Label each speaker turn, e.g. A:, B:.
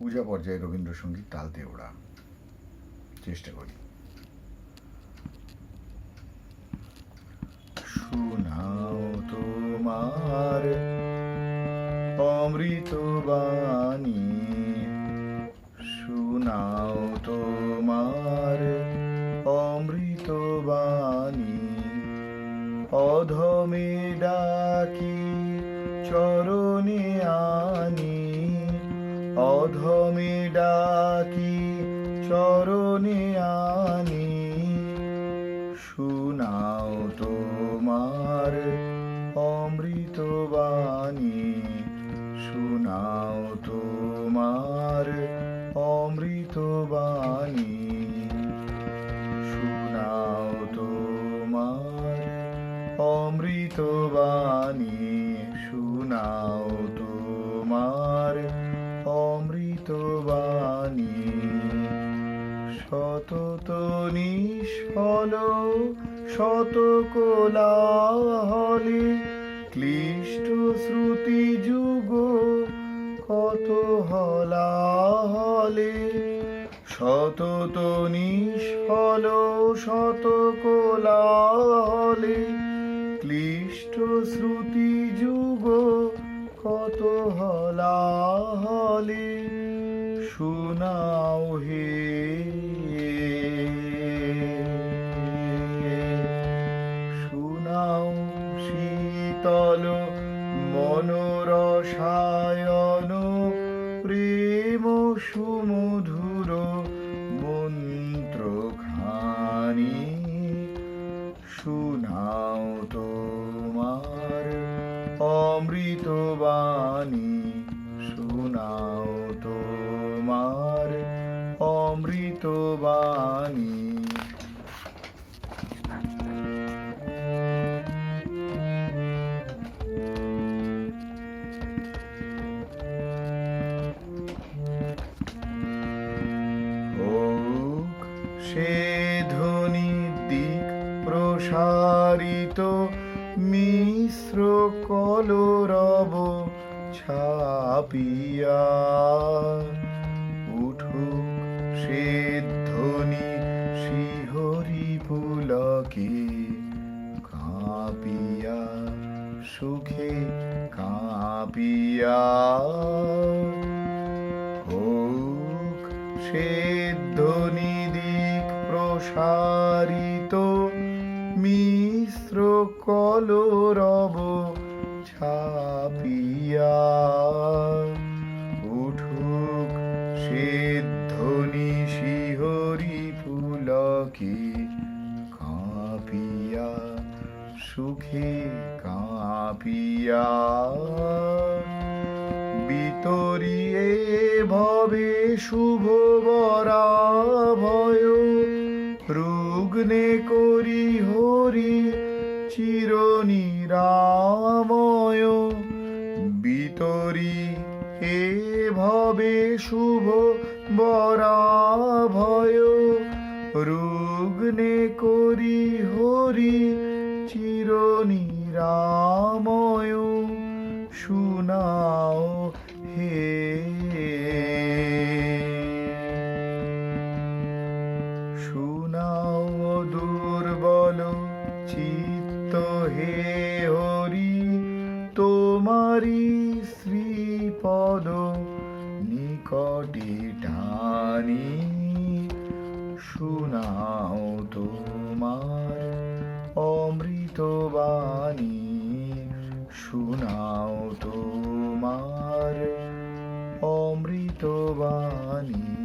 A: পূজা পর্যায়ে রবীন্দ্রসঙ্গীত তালতে ওড়া। চেষ্টা করি। শোনাও তোমার অমৃত বাণী। শোনাও তোমার অমৃত বাণী। অধমে ডাকি চরণে আনি। অধমে ডাকি, চরণে আনি। শোনাও তোমার অমৃত বাণী। শোনাও তোমার অমৃত বাণী। শোনাও তোমার অমৃত বাণী। শোনাও শতত নিষ্ফল শত কোলাহলে ক্লিষ্ট শ্রুতি যুগ, কত হলাহলে। শতত নিষ্ফল শত কোলাহলে ক্লিষ্ট শ্রুতি যুগ, কত হলাহলে। শোনাও হে মনোরসায়ন প্রেম সুমধুর মন্ত্র খানি শোনাও তোমার অমৃত বাণী। শোনাও তোমার অমৃত সে ধ্বনি দিক প্রসারিত মিশ্র কলরব ছাপিয়া উঠুক সে ধ্বনি শিহরি পুলকে কাঁপিয়া, সুখে কাঁপিয়া। হোক সে প্রসারিত মিশ্র কলরব ছাপিয়া উঠুক সে ধ্বনি শিহরি পুলকে কাঁপিয়া, সুখে কাঁপিয়া। বিতরিয়ে ভবে শুভ বরা ভয় রুগ্নে করি হরি চির নিরাময় বিতরি এ ভবে শুভ বরা ভয় রুগ্নে করি হরি চির নিরাময় শুনাও হে তোমারি শ্রীপদ নিকটে টানি শুনাও তোমার অমৃত বাণী শুনাও তোমার অমৃত বাণী।